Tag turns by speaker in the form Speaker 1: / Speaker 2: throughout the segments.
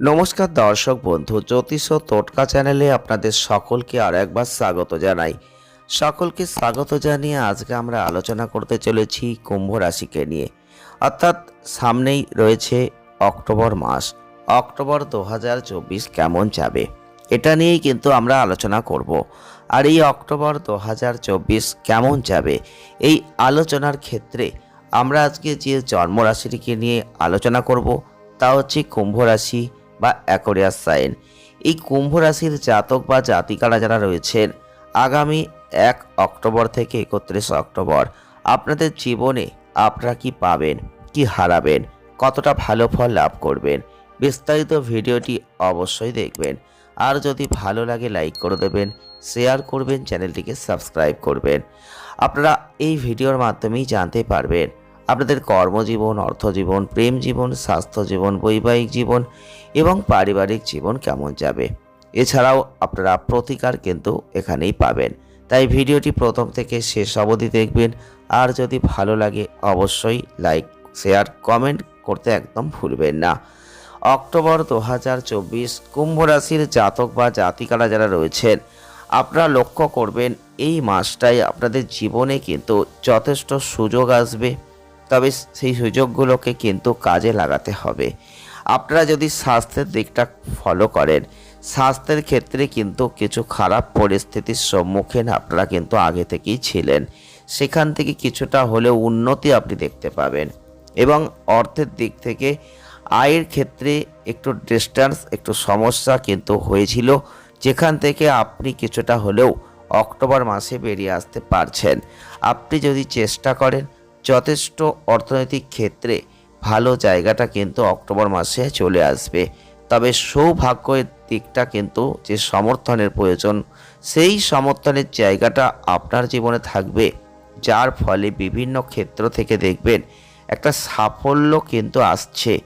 Speaker 1: নমস্কার দর্শক বন্ধু, জ্যোতিষ টোটকা চ্যানেলে আপনাদের সকলকে আর একবার স্বাগত জানাই। সকলকে স্বাগত জানিয়ে আজকে আমরা আলোচনা করতে চলেছি কুম্ভ রাশিকে নিয়ে। অর্থাৎ সামনেই রয়েছে অক্টোবর মাস। অক্টোবর দু হাজার চব্বিশ কেমন যাবে? এটা নিয়েই কিন্তু আমরা আলোচনা করব। আর এই অক্টোবর দু হাজার চব্বিশ কেমন যাবে? এই আলোচনার ক্ষেত্রে আমরা আজকে যে জন্মরাশিটিকে নিয়ে আলোচনা করব, তা হচ্ছে কুম্ভ রাশি বা অ্যাকোরিয়াস সাইন। এই কুম্ভ রাশির জাতক বা জাতিকারা যারা রয়েছেন, আগামী এক অক্টোবর থেকে একত্রিশ অক্টোবর, আপনাদের জীবনে আপনারা কি পাবেন, কি হারাবেন, কতটা ভালো ফল লাভ করবেন, বিস্তারিত ভিডিওটি অবশ্যই দেখবেন। আর যদি ভালো লাগে, লাইক করে দেবেন, শেয়ার করবেন, চ্যানেলটিকে সাবস্ক্রাইব করবেন। আপনারা এই ভিডিওর মাধ্যমেই জানতে পারবেন আপনাদের কর্মজীবন, অর্থজীবন, প্রেম জীবন, স্বাস্থ্য জীবন, বৈবাহিক জীবন এবং পারিবারিক জীবন কেমন যাবে? এছাড়াও আপনারা প্রতিকার কিন্তু এখানেই পাবেন। তাই ভিডিওটি প্রথম থেকে শেষ অবধি দেখবেন। আর যদি ভালো লাগে অবশ্যই লাইক, শেয়ার, কমেন্ট করতে একদম ভুলবেন না। অক্টোবর দু হাজার চব্বিশ কুম্ভ রাশির জাতক বা জাতিকারা যারা রয়েছেন, আপনারা লক্ষ্য করবেন এই মাসটাই আপনাদের জীবনে কিন্তু যথেষ্ট সুযোগ আসবে। তবে সেই সুযোগগুলোকে কিন্তু কাজে লাগাতে হবে। আপনারা যদি স্বাস্থ্যের দিকটা ফলো করেন, স্বাস্থ্যের ক্ষেত্রে কিন্তু কিছু খারাপ পরিস্থিতির সম্মুখীন আপনারা কিন্তু আগে থেকেই ছিলেন। সেখান থেকে কিছুটা হলেও উন্নতি আপনি দেখতে পাবেন। এবং অর্থের দিক থেকে আয়ের ক্ষেত্রে একটু ডিস্ট্যান্স একটু সমস্যা কিন্তু হয়েছিল, যেখান থেকে আপনি কিছুটা হলেও অক্টোবর মাসে বেরিয়ে আসতে পারছেন। আপনি যদি চেষ্টা করেন যথেষ্ট অর্থনৈতিক ক্ষেত্রে ভালো জায়গাটা কিন্তু অক্টোবর মাসে চলে আসবে। তবে সৌভাগ্যের দিকটা কিন্তু যে সমর্থনের প্রয়োজন, সেই সমর্থনের জায়গাটা আপনার জীবনে থাকবে। যার ফলে বিভিন্ন ক্ষেত্র থেকে দেখবেন একটা সাফল্য কিন্তু আসছে।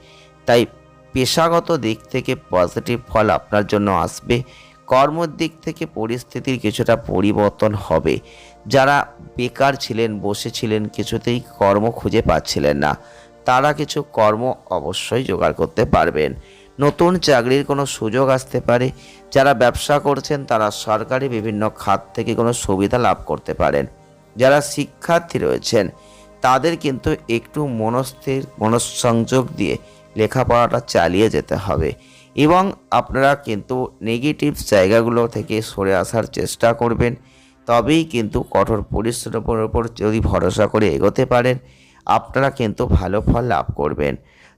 Speaker 1: তাই পেশাগত দিক থেকে পজিটিভ ফল আপনার জন্য আসবে। কর্মর দিক থেকে পরিস্থিতির কিছুটা পরিবর্তন হবে। যারা বেকার ছিলেন বসেছিলেন কিছুতেই কর্ম খুঁজে পাচ্ছিলেন না। তারা কিছু কর্ম অবশ্যই জোগাড় করতে পারবেন। নতুন চাকরির কোনো সুযোগ আসতে পারে। যারা ব্যবসা করছেন, তারা সরকারি বিভিন্ন খাত থেকে কোনো সুবিধা লাভ করতে পারেন। যারা শিক্ষার্থী রয়েছেন, তাদের কিন্তু একটু মনস্থির, মনঃসংযোগ দিয়ে লেখাপড়াটা চালিয়ে যেতে হবে। এবং আপনারা কিন্তু নেগেটিভ জায়গাগুলো থেকে সরে আসার চেষ্টা করবেন। তবেই কিন্তু কঠোর পরিশ্রমের উপর যদি ভরসা করে এগোতে পারেন, আপনারা কিন্তু ভালো ফল লাভ করবেন।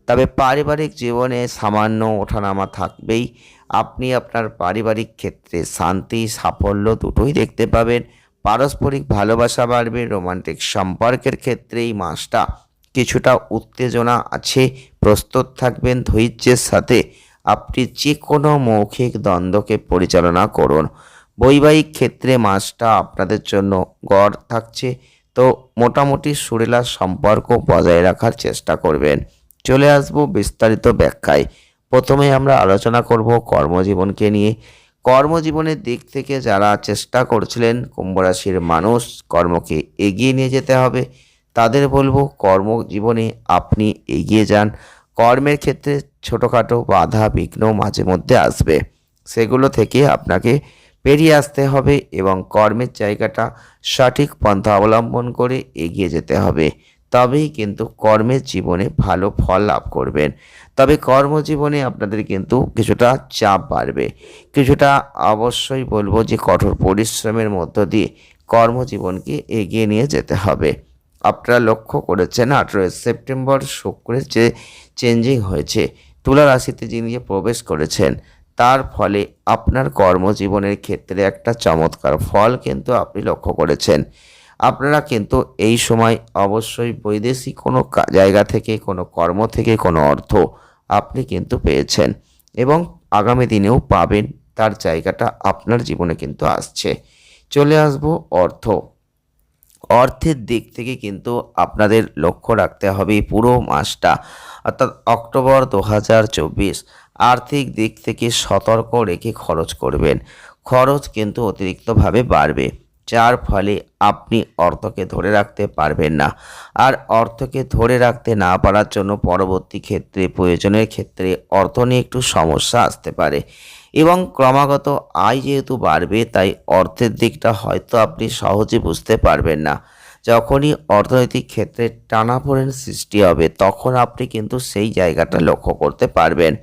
Speaker 1: তবে পারিবারিক জীবনে সামান্য ওঠানামা থাকবেই। আপনি আপনার পারিবারিক ক্ষেত্রে শান্তি, সাফল্য দুটোই দেখতে পাবেন। পারস্পরিক ভালোবাসা বাড়বে, রোমান্টিক সম্পর্কের ক্ষেত্রে এই মাসটা কিছুটা উত্তেজনা আছে, প্রস্তুত থাকবেন ধৈর্যের সাথে। আপনি যে কোনো মৌখিক দ্বন্দ্বকে পরিচালনা করুন। বৈবাহিক ক্ষেত্রে মাসটা আপনাদের জন্য গড় থাকছে। তো মোটামুটি সুরেলা সম্পর্ক বজায় রাখার চেষ্টা করবেন। চলে আসব বিস্তারিত ব্যাখ্যায়। প্রথমে আমরা আলোচনা করব কর্মজীবনকে নিয়ে। কর্মজীবনের দিক থেকে যারা চেষ্টা করছিলেন কুম্ভ রাশির মানুষ কর্মকে এগিয়ে নিয়ে যেতে হবে, তাদের বলব কর্মজীবনে আপনি এগিয়ে যান। কর্মের ক্ষেত্রে ছোটোখাটো বাধা, বিঘ্ন মাঝে মধ্যে আসবে। সেগুলো থেকে আপনাকে বেরিয়ে আসতে হবে এবং কর্মের জায়গাটা সঠিক পন্থা অবলম্বন করে এগিয়ে যেতে হবে। তবেই কিন্তু কর্মের জীবনে ভালো ফল লাভ করবেন। তবে কর্মজীবনে আপনাদের কিন্তু কিছুটা চাপ বাড়বে। কিছুটা অবশ্যই বলব যে কঠোর পরিশ্রমের মধ্য দিয়ে কর্মজীবনকে এগিয়ে নিয়ে যেতে হবে। আপনারা লক্ষ্য করেছেন আঠেরোই সেপ্টেম্বর শুক্রের যে চেঞ্জিং হয়েছে, তুলা রাশিতে যিনি প্রবেশ করেছেন, তার ফলে আপনার কর্মজীবনের ক্ষেত্রে একটা চমৎকার ফল কিন্তু আপনি লক্ষ্য করেছেন। আপনারা কিন্তু এই সময় অবশ্যই বৈদেশিক কোনো জায়গা থেকে, কোনো কর্ম থেকে, কোনো অর্থ আপনি কিন্তু পেয়েছেন এবং আগামী দিনেও পাবেন, তার জায়গাটা আপনার জীবনে কিন্তু আসছে। চলে আসব অর্থ। অর্থের দিক থেকে কিন্তু আপনাদের লক্ষ্য রাখতে হবে পুরো মাসটা, অর্থাৎ অক্টোবর দু হাজার চব্বিশ। আর্থিক দিক থেকে সতর্ক রেখে খরচ করবেন। খরচ কিন্তু অতিরিক্তভাবে বাড়বে, যার ফলে আপনি অর্থকে ধরে রাখতে পারবেন না। আর অর্থকে ধরে রাখতে না পারার জন্য পরবর্তী ক্ষেত্রে, প্রয়োজনের ক্ষেত্রে অর্থ নিয়ে একটু সমস্যা আসতে পারে। এবং ক্রমাগত আয় যেহেতু বাড়বে, তাই অর্থের দিকটা হয়তো আপনি সহজে বুঝতে পারবেন না। যখনই অর্থনৈতিক ক্ষেত্রে টানাপোড়েন সৃষ্টি হবে, তখন আপনি কিন্তু সেই জায়গাটা লক্ষ্য করতে পারবেন।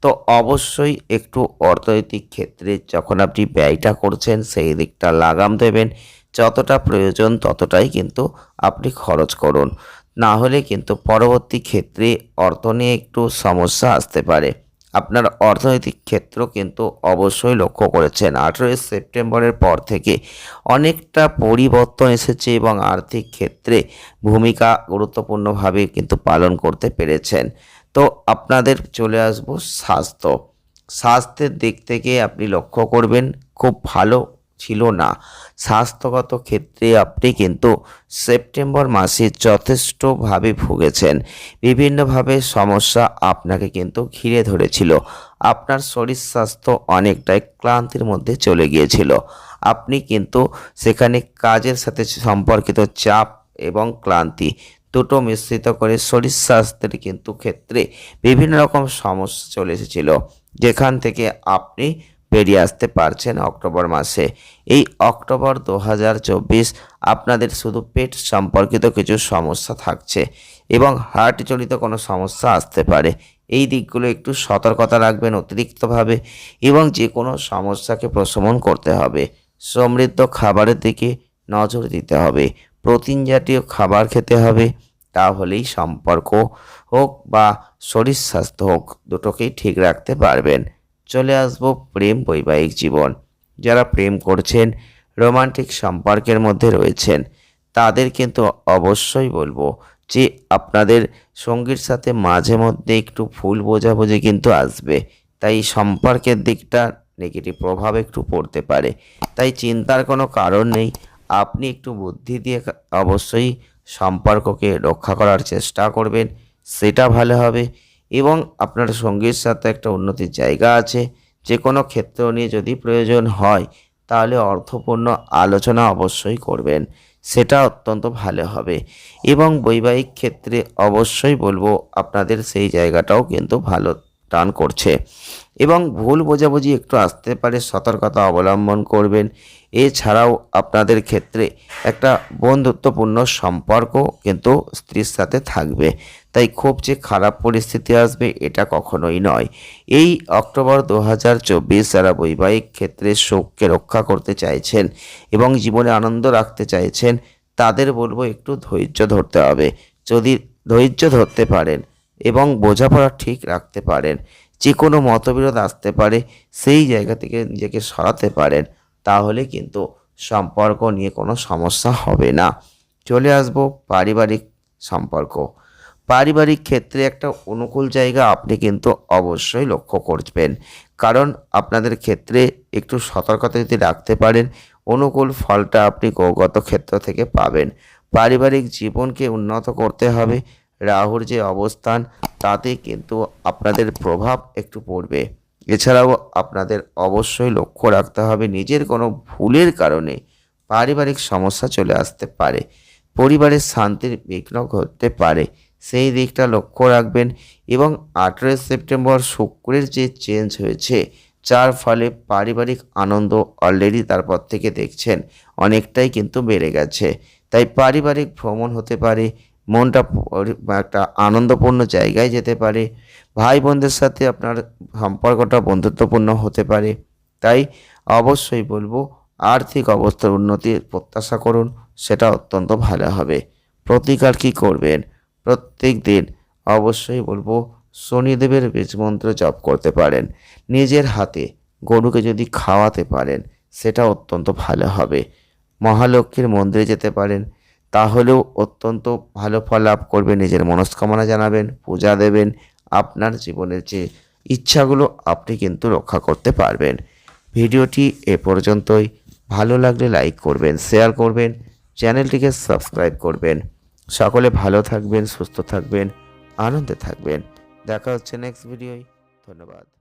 Speaker 1: তো অবশ্যই একটু অর্থনৈতিক ক্ষেত্রে যখন আপনি ব্যয়টা করছেন, সেই দিকটা লাগাম দেবেন। যতটা প্রয়োজন ততটাই কিন্তু আপনি খরচ করুন। না হলে কিন্তু পরবর্তী ক্ষেত্রে অর্থ নিয়ে একটু সমস্যা আসতে পারে। আপনার অর্থনৈতিক ক্ষেত্র কিন্তু অবশ্যই লক্ষ্য করেছেন। আঠেরোই সেপ্টেম্বরের পর থেকে অনেকটা পরিবর্তন এসেছে এবং আর্থিক ক্ষেত্রে ভূমিকা গুরুত্বপূর্ণভাবে কিন্তু পালন করতে পেরেছেন। তো আপনাদের চলে আসব স্বাস্থ্য। স্বাস্থ্যের দিক থেকে আপনি লক্ষ্য করবেন, খুব ভালো ছিল না। স্বাস্থ্যগত ক্ষেত্রে আপনি কিন্তু সেপ্টেম্বর মাসে যথেষ্টভাবে ভুগেছেন। বিভিন্নভাবে সমস্যা আপনাকে কিন্তু ঘিরে ধরেছিল। আপনার শরীর স্বাস্থ্য অনেকটাই ক্লান্তির মধ্যে চলে গিয়েছিল। আপনি কিন্তু সেখানে কাজের সাথে সম্পর্কিত চাপ এবং ক্লান্তি দুটো মিশ্রিত করে শরীর স্বাস্থ্যের কিন্তু ক্ষেত্রে বিভিন্ন রকম সমস্যা চলে এসেছিল। যেখান থেকে আপনি বেরিয়ে আসতে পারছেন অক্টোবর মাসে। এই অক্টোবর দু হাজার চব্বিশ আপনাদের শুধু পেট সম্পর্কিত কিছু সমস্যা থাকছে এবং হার্টজনিত কোনো সমস্যা আসতে পারে। এই দিকগুলো একটু সতর্কতা রাখবেন অতিরিক্তভাবে এবং যে কোনো সমস্যাকে প্রশমন করতে হবে। সমৃদ্ধ খাবারের দিকে নজর দিতে হবে। প্রোটিন জাতীয় খাবার খেতে হবে, তাহলেই সম্পর্ক হোক বা শরীর স্বাস্থ্য হোক, দুটোকেই ঠিক রাখতে পারবেন। চলে আসব প্রেম বৈবাহিক জীবন। যারা প্রেম করছেন, রোমান্টিক সম্পর্কের মধ্যে রয়েছেন, তাদের কিন্তু অবশ্যই বলব যে আপনাদের সঙ্গীর সাথে মাঝে মধ্যে একটু ভুল বোঝাবুঝি কিন্তু আসবে। তাই সম্পর্কের দিকটা নেগেটিভ প্রভাব একটু পড়তে পারে। তাই চিন্তার কোনো কারণ নেই। আপনি একটু বুদ্ধি দিয়ে অবশ্যই সম্পর্ককে রক্ষা করার চেষ্টা করবেন। সেটা ভালো হবে। এবং আপনার সঙ্গীর সাথে একটা উন্নতির জায়গা আছে যে কোনো ক্ষেত্র নিয়ে যদি প্রয়োজন হয়, তাহলে অর্থপূর্ণ আলোচনা অবশ্যই করবেন। সেটা অত্যন্ত ভালো হবে। এবং বৈবাহিক ক্ষেত্রে অবশ্যই বলব, আপনাদের সেই জায়গাটাও কিন্তু ভালো টান করছে। এবং ভুল বোঝাবুঝি একটু আসতে পারে, সতর্কতা অবলম্বন করবেন। এছাড়াও আপনাদের ক্ষেত্রে একটা বন্ধুত্বপূর্ণ সম্পর্ক কিন্তু স্ত্রীর সাথে থাকবে। তাই খুব যে খারাপ পরিস্থিতি আসবে এটা কখনোই নয়। এই অক্টোবর দু হাজার চব্বিশ যারা বৈবাহিক ক্ষেত্রে শোককে রক্ষা করতে চাইছেন এবং জীবনে আনন্দ রাখতে চাইছেন, তাদের বলব একটু ধৈর্য ধরতে হবে। যদি ধৈর্য ধরতে পারেন এবং বোঝাপড়া ঠিক রাখতে পারেন যে কোনো মতবিরোধ আসতে পারে, সেই জায়গা থেকে নিজেকে সরাতে পারেন। তাহলে কিন্তু সম্পর্ক নিয়ে কোনো সমস্যা হবে না। চলে আসব পারিবারিক সম্পর্ক। পারিবারিক ক্ষেত্রে একটা অনুকূল জায়গা আপনি কিন্তু অবশ্যই লক্ষ্য করবেন। কারণ আপনাদের ক্ষেত্রে একটু সতর্কতা যদি রাখতে পারেন, অনুকূল ফলটা আপনি গৌগত ক্ষেত্র থেকে পাবেন। পারিবারিক জীবনকে উন্নত করতে হবে। রাহুর যে অবস্থান, তাতে কিন্তু আপনাদের প্রভাব একটু পড়বে। এছাড়াও আপনাদের অবশ্যই লক্ষ্য রাখতে হবে নিজের কোনো ভুলের কারণে পারিবারিক সমস্যা চলে আসতে পারে পরিবারের শান্তির বিঘ্ন ঘটতে পারে, সেই দিকটা লক্ষ্য রাখবেন এবং আঠেরোই সেপ্টেম্বর শুক্রের যে চেঞ্জ হয়েছে, যার ফলে পারিবারিক আনন্দ অলরেডি তারপর থেকে দেখছেন, অনেকটাই কিন্তু বেড়ে গেছে। তাই পারিবারিক ভ্রমণ হতে পারে মনটা একটা আনন্দপূর্ণ জায়গায় যেতে পারে। ভাই বোনদের সাথে আপনার সম্পর্কটা বন্ধুত্বপূর্ণ হতে পারে। তাই অবশ্যই বলব, আর্থিক অবস্থার উন্নতির প্রত্যাশা করুন, সেটা অত্যন্ত ভালো হবে। প্রতিকার কী করবেন? প্রত্যেক দিন অবশ্যই বলব, শনিদেবের বীজমন্ত্র জপ করতে পারেন। নিজের হাতে গরুকে যদি খাওয়াতে পারেন, সেটা অত্যন্ত ভালো হবে। মহালক্ষ্মীর মন্দিরে যেতে পারেন তাহলেও অত্যন্ত ভালো ফল লাভ করবে নিজের মনস্কামনা জানাবেন, পূজা দেবেন, আপনার জীবনের যে ইচ্ছাগুলো আপনি কিন্তু রক্ষা করতে পারবেন। ভিডিওটি এ পর্যন্তই। ভালো লাগলে লাইক করবেন, শেয়ার করবেন, চ্যানেলটিকে সাবস্ক্রাইব করবেন। সকলে ভালো থাকবেন, সুস্থ থাকবেন, আনন্দে থাকবেন। দেখা হচ্ছে নেক্সট ভিডিওয়। ধন্যবাদ।